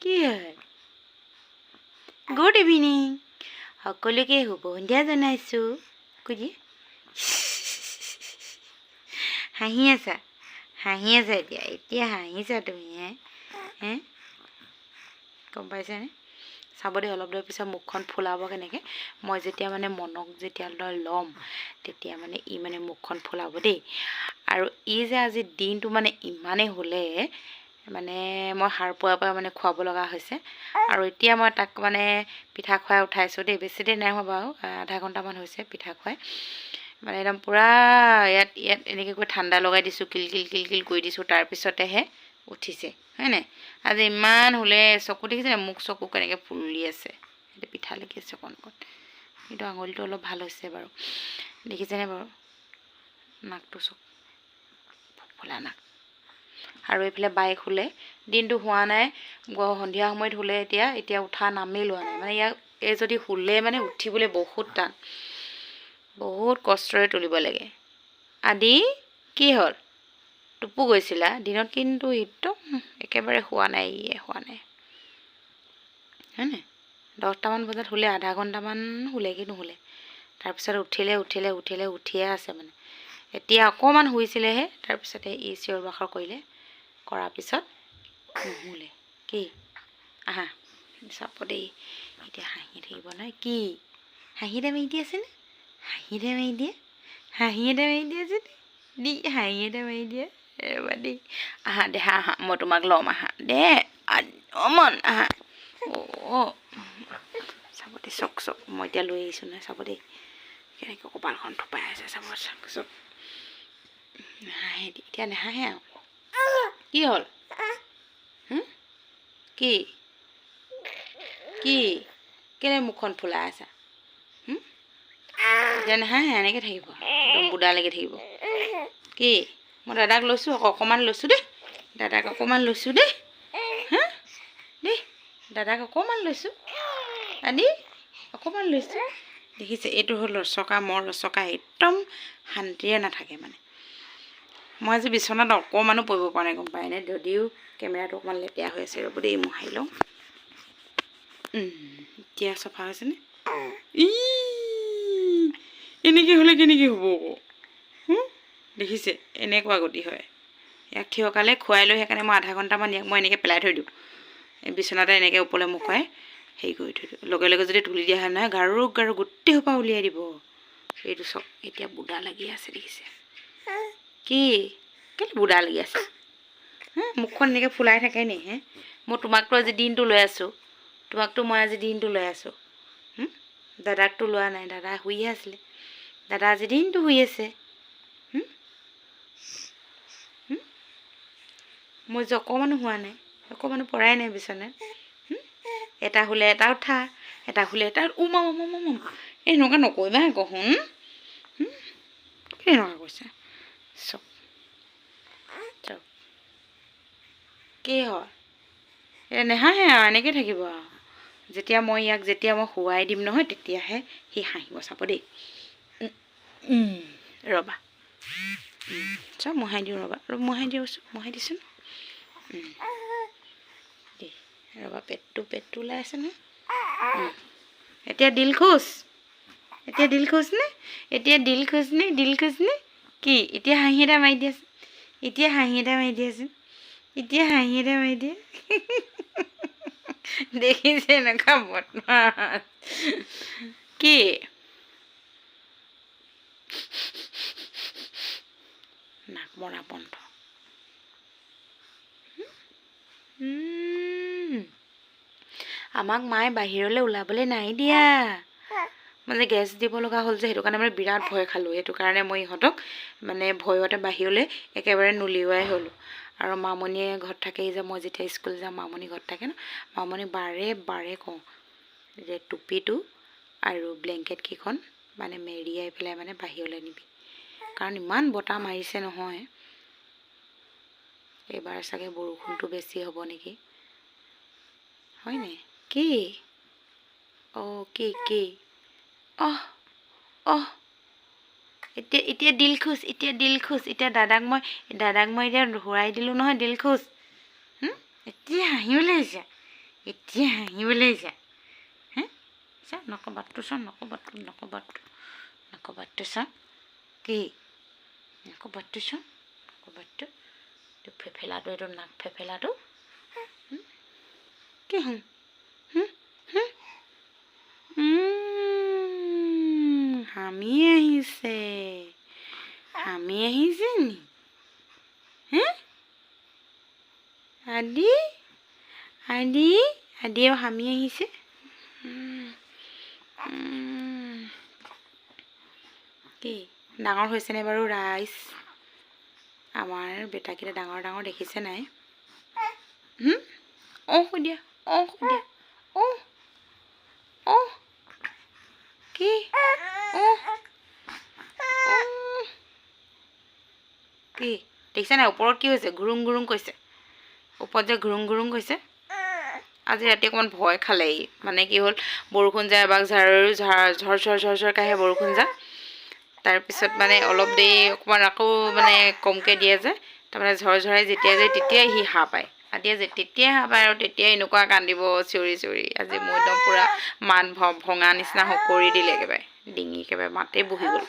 কি হয়? Good evening সকলোকে শুভ সন্ধিয়া জনাইছোঁ। কুজি হাঁহি আছা? হাঁহি আছা এতিয়া? এতিয়া হাঁহিছা তুমি, হে? হে? গম পাইছানে? চাব দেই, অলপ দেৰি পিছত মুখখন ফুলাব কেনেকৈ। মই যেতিয়া মানে মনক যেতিয়া ল'ম, তেতিয়া মানে ই মানে মুখখন ফুলাব দেই। আৰু ই যে আজি দিনটো মানে ইমানেই হ'লে মানে মই সাৰ পোৱাৰ পৰা মানে খুৱাব লগা হৈছে। আৰু এতিয়া মই তাক মানে পিঠা খুৱাই উঠাইছোঁ দেই বেছি দেৰি নাই হোৱা বাৰু আধা ঘণ্টামান হৈছে পিঠা খুৱাই। মানে একদম পূৰা ইয়াত ইয়াত এনেকৈ কৰি ঠাণ্ডা লগাই দিছোঁ কিল কিল কিল কিল কৰি দিছোঁ তাৰপিছতেহে উঠিছে হয় নাই? আজি ইমান হ'লে চকু দেখিছে নাই মুখ চকু কেনেকৈ ফুলি আছে এতিয়া পিঠা লাগি আছে অকণ অকণ কিন্তু আঙুলিটো অলপ ভাল হৈছে বাৰু। দেখিছেনে বাৰু? নাকটো চকু ফুলা নাক। আৰু এইফালে বাইক শুলে। দিনটো হোৱা নাই সন্ধিয়া সময়ত শুলে এতিয়া এতিয়া উঠা নামেই লোৱা নাই মানে ইয়াক এই যদি শুলে মানে উঠিবলৈ বহুত টান। বহুত কষ্টৰে তুলিব লাগে। আদি কি হ'ল? টোপো গৈছিলা? দিনত কিন্তু একদম একেবাৰে শুৱা নাই ইয়ে শুৱা নাই। হয়নে দহটামান বজাত শুলে আধা ঘণ্টামান শুলে কি নুশুলে। তাৰপিছত উঠিলে উঠিলে উঠিলে উঠিয়ে আছে মানে। এতিয়া অকণমান শুইছিলেহে তাৰপিছতে ই চিঞৰ বাখৰ কৰিলে। কৰাৰ পিছত নুশুলে কি? আহা চাব দেই। এতিয়া হাঁহি থাকিব নহয়। কি? হাঁহি এটা মাৰি দি আছেনে হাঁহি এটা মাৰি দিয়ে? হাঁহি এটা মাৰি দি আছে দি হাঁহি এটা মাৰি দিয়ে। ৰ'বা দেই আহা দে হা আহা মই তোমাক ল'ম আহা। দে অমন আহা। অ' চাব দেই চক চক। মই এতিয়া লৈ আহিছোঁ নহয় চাব দেই। কেনেকৈ কপালখন থোপাই আছে চাব চাওক চক। নাহাঁহে দি এতিয়া নাহাঁহে আৰু। কি হ'ল? কি? কি? কেলৈ মুখখন ফুলাই আছা? এতিয়া নাহাঁহে এনেকৈ থাকিব লাগি থাকিব। কি? মই দাদাক লৈছোঁ আকৌ অকণমান লৈছোঁ দেই। দাদাক অকণমান লৈছোঁ দেই। হা? দেই দাদাক অকণমান লৈছোঁ। আদি অকণমান লৈছোঁ। দেখিছে এইটো হ'ল লচকা মোৰ লচকা একদম শান্তিৰে নাথাকে মানে। মই আজি বিচনাত অকণমানো পৰিব পৰা নাই গম পায়নে যদিও কেমেৰাটো অকণমান লেতেৰা হৈ আছে ৰ'ব দেই মোহাৰি লওঁ। এতিয়া চফা হৈছেনে ই এনেকৈ হ'লে কেনেকৈ হ'ব আকৌ? দেখিছে এনেকুৱা গতি হয়। ইয়াক থিয়কালে খুৱাই লৈ সেইকাৰণে মই আধা ঘণ্টামান ইয়াক মই এনেকৈ পেলাই থৈ দিওঁ। বিচনাতে এনেকৈ ওপৰলৈ মুখুৱাই হেৰি কৰি থৈ দিওঁ। লগে লগে যদি তুলি দিয়া হয় নহয় গাৰু গাৰু গোটেই সোপা উলিয়াই দিব। এইটো চব এতিয়া বুঢ়া লাগি আছে দেখিছে। কি? কেলৈ বুঢ়া লাগি আছে? মুখখন এনেকৈ ফুলাই থাকে নি, হে? মই তোমাকতো আজি দিনটো লৈ আছোঁ। তোমাকতো মই আজি দিনটো লৈ আছোঁ। দাদাকতো লোৱা নাই, দাদা শুইয়ে আছিলে। দাদা আজি দিনটো শুই আছে? মই যে অকণমানো হোৱা নাই অকণমানো পৰাই নাই বিচনাত। এটা শুলে এটা উঠা, এটা শুলে এটা উমা উমা উমা এনেকুৱা নকৰিবা আকৌ শুন এনেকুৱা কৈছা? চব চব কি হয় এই নেহাঁহে আৰু এনেকৈ থাকিব আৰু যেতিয়া মই ইয়াক যেতিয়া মই শুৱাই দিম নহয় তেতিয়াহে সি হাঁহিব চাব দেই ৰ'বা চব মোহাই দিওঁ ৰ'বা ৰ'ব মোহাই দিওঁচোন মোহাই দেই ৰ'বা পেটটো পেটটো ওলাই আছে নহয় এতিয়া দিল খুচ এতিয়া দিল খুচ নে এতিয়া দিল খুচ নে দিল খুচ নে কি? এতিয়া হাঁহি এটা মাৰি দিয়াচোন এতিয়া হাঁহি এটা মাৰি দিয়াচোন এতিয়া হাঁহি এটা মাৰি দিয়ে। দেখিছে এনেকুৱা বদমাছ। কি? নাক মৰা বন্ধ। আমাক মায়ে বাহিৰলৈ ওলাবলৈ নাই দিয়া। মানে গেছ দিব লগা হ'ল যে সেইটো কাৰণে মানে বিৰাট ভয় খালোঁ। সেইটো কাৰণে মই ইহঁতক মানে ভয়তে বাহিৰলৈ একেবাৰে নুলিওৱাই হ'লোঁ। আৰু মামণিয়ে ঘৰত থাকেই যে মই যেতিয়া স্কুল যাওঁ মামণি ঘৰত থাকে ন মামণি বাৰে বাৰে কওঁ যে টুপিটো আৰু ব্লেংকেটকেইখন মানে মেৰিয়াই পেলাই মানে বাহিৰলৈ নিবি। কাৰণ ইমান বতাহ মাৰিছে নহয়। এইবাৰ চাগে বৰষুণটো বেছি হ'ব নেকি? হয়নে? কি? অঁ, কি কি? অহ অহ। এতিয়া এতিয়া দিল খুচ এতিয়া দিল খুচ এতিয়া দাদাক মই দাদাক মই এতিয়া ঘূৰাই দিলোঁ নহয় দিল হুম? এতিয়া হাঁহিবলৈ আহিছে। এতিয়া হাঁহিবলৈ আহিছে। হে? চা, নকবাতটো চা, নকবাতটো নকবাতটো নকবাতটো চা। কি? নকবাতটো চা, নকবাতটো। এইটো ফেফেলাটো, এইটো নাক ফেফেলাটো। কি হুম? হুম? হুম? হামি আহিছে হামি আহিছে নি হে আদি আদি আদিয়েও হামি আহিছে। কি ডাঙৰ হৈছেনে বাৰু ৰাইচ আমাৰ বেটাকেইটা ডাঙৰ ডাঙৰ দেখিছে নাই? অঁ সুধিয়া অঁ অঁ। কি দেখিছে নাই ওপৰত কি হৈছে ঘুৰুং ঘুৰুং কৈছে ওপৰত যে ঘুৰুং ঘুৰুং কৈছে আজি ৰাতি অকণমান ভয় খালে ই মানে কি হ'ল বৰষুণ যায় এবাক ঝাৰ ঝাৰ ঝৰ ঝৰ ঝৰ ঝৰকৈ আহে বৰষুণ যাক তাৰপিছত মানে অলপ দেৰি অকণমান আকৌ মানে কমকৈ দিয়ে যে তাৰমানে ঝৰ ঝৰাই যেতিয়া যায় তেতিয়াই সি সাৰ পায় আদিয়ে যে তেতিয়াই পায় আৰু তেতিয়াই এনেকুৱা কান্দিব চিঞৰি চিঞৰি। আজি মোৰ একদম পূৰা মান ভ- ভঙা নিচিনা কৰি দিলে একেবাৰে। ডিঙি একেবাৰে মাতেই বহি গ'ল।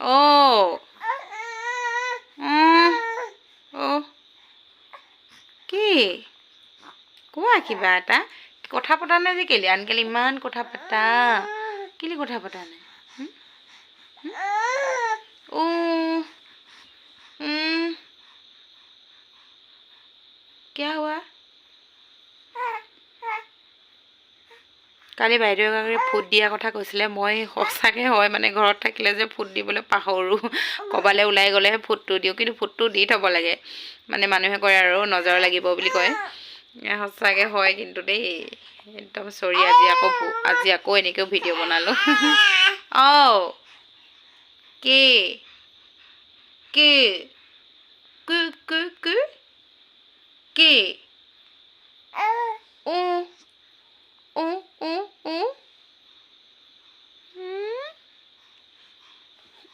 অ' উম, অ' কি? কোৱা কিবা এটা? কথা পতা নাই যে কেলে? আনকালে ইমান কথা পতা। কেলে কথা পতা নাই? কিয়া হোৱা কালি বাইদেউ এগৰাকী ফুট দিয়া কথা কৈছিলে মই সঁচাকৈ হয় মানে ঘৰত থাকিলে যে ফুট দিবলৈ পাহৰোঁ ক'ৰবালৈ ওলাই গ'লেহে ফুটটো দিওঁ কিন্তু ফুটটো দি থ'ব লাগে মানে মানুহে কয় আৰু নজৰ লাগিব বুলি কয়। সঁচাকৈ হয় কিন্তু দেই একদম চৰি আজি আকৌ আজি আকৌ এনেকৈও ভিডিঅ' বনালোঁ। অঁ। কি? কি? কি কি কি? কি? অঁ অঁ অঁ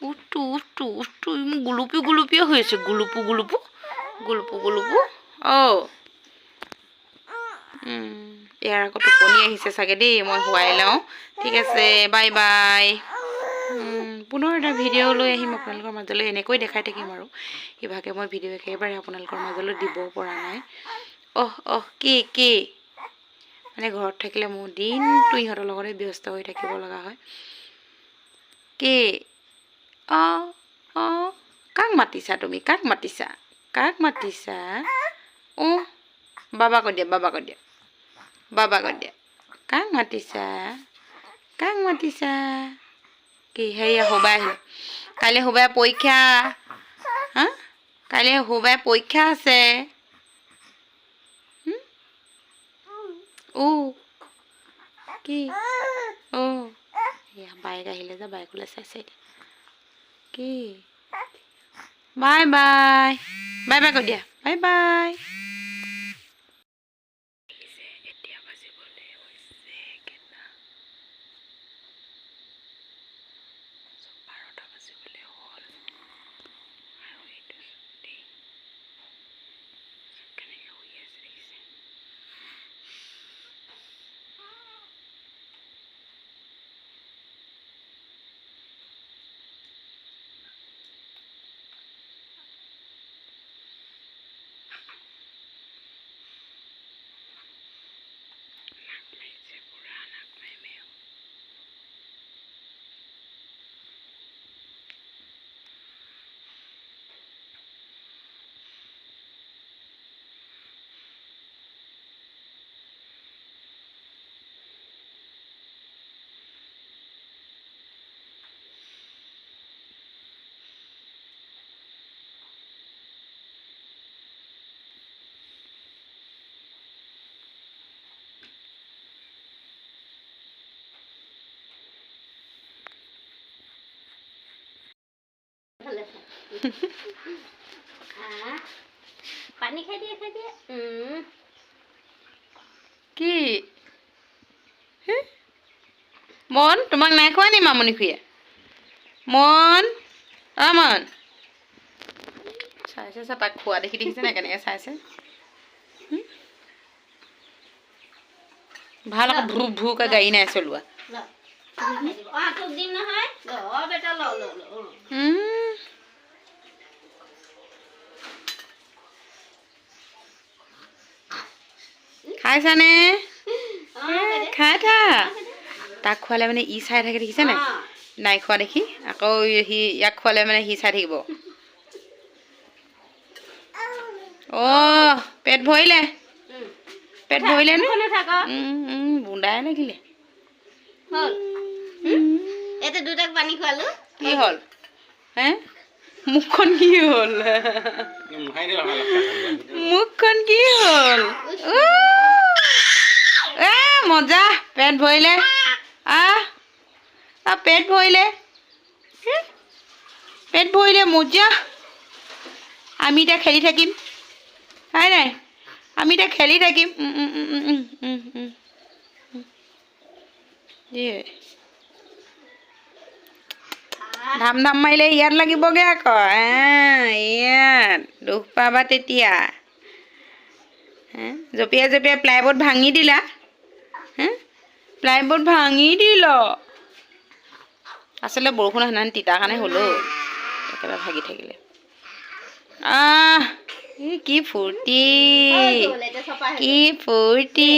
উঠটো উঠটো উঠটো মোৰ গুলপি গুলপীয়া হৈ আছে গুলপু গুলপু গুলপু। গুলপু অঁ ইয়াৰ আকৌ টোপনি আহিছে চাগে দেই মই শুৱাই লওঁ। ঠিক আছে, বাই বাই। পুনৰ এটা ভিডিঅ' লৈ আহিম আপোনালোকৰ মাজলৈ এনেকৈ দেখাই থাকিম আৰু। ইভাগে মই ভিডিঅ' একেবাৰে আপোনালোকৰ মাজলৈ দিব পৰা নাই। অহ অহ কি কি? মানে ঘৰত থাকিলে মোৰ দিনটো ইহঁতৰ লগতে ব্যস্ত হৈ থাকিব লগা হয়। কি? অঁ অঁ কাক মাতিছা তুমি? কাক মাতিছা? কাক মাতিছা? অঁ বাবা দিয়া বাবা দিয়া। বাবা দিয়া। কাক মাতিছা? কাক মাতিছা? কি হেৰিয়া সবাই আহিলে কাইলৈ সবাই পৰীক্ষা। হা? কাইলৈ সবাই পৰীক্ষা আছে? ও কি? অঁ এয়া বাইক আহিলে যে, বাইকলৈ চাইছে এতিয়া কি? Bye bye. বাই বাই কৈ দিয়া বাই বাই। পানী খাই দিয়ে খাই দিয়ে কি? মন তোমাক নাই খোৱা নি মামনি খুৰীয়ে মন অ মন। চাইছে চাপাক খোৱা দেখি দেখিছে নাই কেনেকৈ চাইছে? ভালো আকৌ ভু ভুকৈ গাড়ী নাই চলোৱা। তোক দিম খাইছানে খাই থাক তাক খোৱালে মানে ই চাই থাকে দেখিছে নাই? নাই খোৱা দেখি। আকৌ সি ইয়াক খোৱালে মানে সি চাই থাকিব। অ' পেট ভৰিলে। পেট ভৰিলে নে? বুন্দাই লাগিলে। হ'ল। এতিয়া দুটাক পানী খোৱালো। কি হ'ল? হে? মুখখন কি হ'ল? মুখখন কি হ'ল! এ, মজা, পেট ভৰিলে। আহ পেট ভৰিলে। পেট ভৰিলে মজা। আমি এতিয়া খেলি থাকিম। হয় নাই? আমি এতিয়া খেলি থাকিম। ধাম ধাম মাৰিলে ইয়াত লাগিবগৈ আকৌ। ইয়াত। দুখ পাবা তেতিয়া? জঁপিয়াই জঁপিয়াই প্লাইবৰ্ড ভাঙি দিলা। প্লাইবৰ্ড ভাঙি দিল। আচলতে বৰষুণ সেইদিনাখন তিতাৰ কাৰণে হ'লেও একেবাৰে ভাগি থাকিলে। আহ কি ফূৰ্তি কি ফূৰ্তি,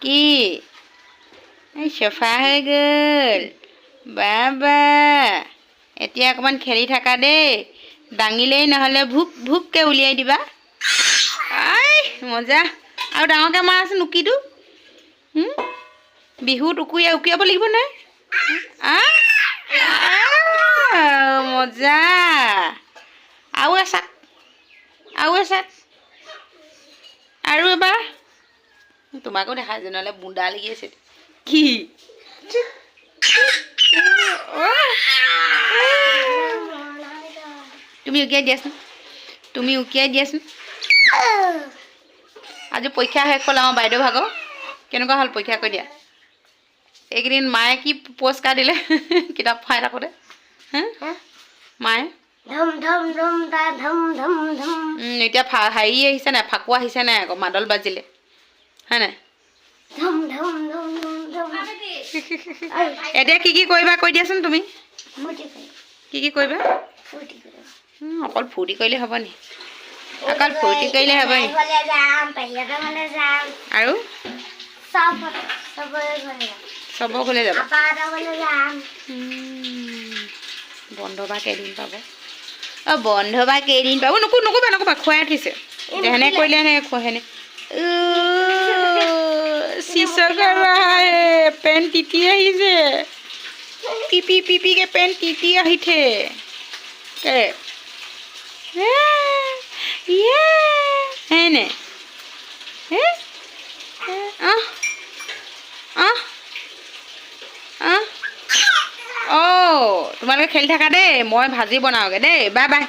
কি? এই চফা হৈ গ'ল। বাবা, এতিয়া অকণমান খেলি থাকা দেই। দাঙিলেই নহ'লে ভুক, ভুককৈ উলিয়াই দিবা। আই, মজা। আৰু ডাঙৰকৈ মাৰাচোন উকিটো হুম? বিহুত উকুয়াই উকিয়াব লাগিব আহ, মজা। আৰু এচাক আৰু এচাক। আৰু এবাৰ? তোমাকো দেখা যে নহ'লে বুন্দা লাগি আছে। কি? তুমি উকিয়াই দিয়াচোন। তুমি উকিয়াই দিয়াচোন। আজি পৰীক্ষা শেষ হ'ল আমাৰ বাইদেউ ভাগৰ। কেনেকুৱা হ'ল পৰীক্ষা কৰি দিয়া? এইকেইদিন মায়ে কি পুৰস্কাৰ দিলে? কিতাপ ফাই থাকোঁতে। মায়ে? এতিয়া হেৰি আহিছে নাই? ফাকু আহিছে নাই আকৌ? মাদল বাজিলে। হয় নাই? এতিয়া কি কি কৰিবা কৈ দিয়াচোন তুমি। কি কি কৰিবা? অকল ফূৰ্তি কৰিলে হ'ব নি? অকল ফূৰ্তি কৰিলে হ'ব নি? আৰু? চব ঘৰলৈ যাব বন্ধ বা কেইদিন পাব। অ বন্ধ বা কেইদিন পাব। নকো নকবা নকবা খুৱাই উঠিছে। সেনে কৰিলে নে খোৱা সেনে তিতি আহিছে। পিপি পিপিকে পেণ্ট তিতি আহিছে। কে? হে, ইয়ে, হয়নে আহ? আহ? অ' তোমালোকে খেলি থাকা দেই মই ভাজি বনাওঁগৈ দেই bye bye.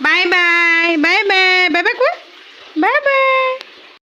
Bye bye bye bye bye bye কোৱা বাই বাই।